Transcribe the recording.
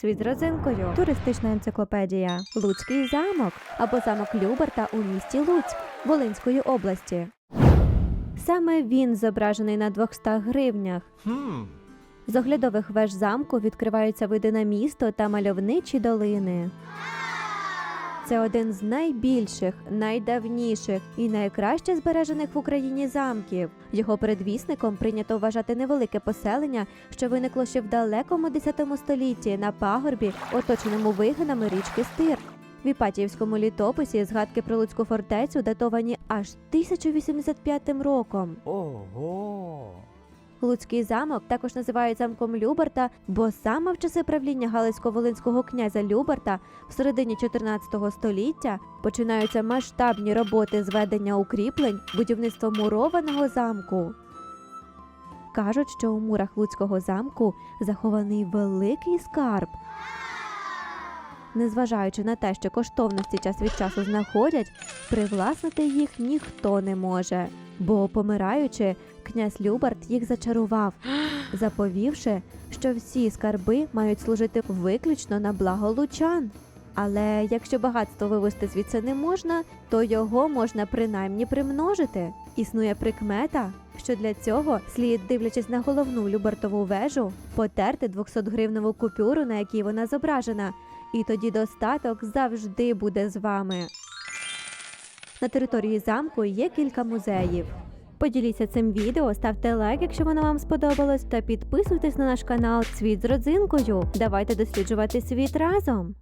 Світ з родзинкою, туристична енциклопедія, Луцький замок або замок Люберта у місті Луцьк Волинської області. Саме він зображений на 200 гривнях. Хм. З оглядових веж замку відкриваються види на місто та мальовничі долини. Це один з найбільших, найдавніших і найкраще збережених в Україні замків. Його передвісником прийнято вважати невелике поселення, що виникло ще в далекому X столітті на пагорбі, оточеному вигинами річки Стир. В Іпатіївському літописі згадки про Луцьку фортецю датовані аж 1085 роком. Ого. Луцький замок також називають замком Люберта, бо саме в часи правління Галицько-Волинського князя Люберта в середині 14 століття починаються масштабні роботи зведення укріплень, будівництво мурованого замку. Кажуть, що у мурах Луцького замку захований великий скарб. Незважаючи на те, що коштовності час від часу знаходять, привласнити їх ніхто не може. Бо, помираючи, князь Любарт їх зачарував, заповівши, що всі скарби мають служити виключно на благо лучан. Але якщо багатство вивести звідси не можна, то його можна принаймні примножити. Існує прикмета, що для цього слід, дивлячись на головну Любартову вежу, потерти 200-гривневу купюру, на якій вона зображена, і тоді достаток завжди буде з вами. На території замку є кілька музеїв. Поділіться цим відео, ставте лайк, якщо воно вам сподобалось, та підписуйтесь на наш канал Світ з родзинкою. Давайте досліджувати світ разом.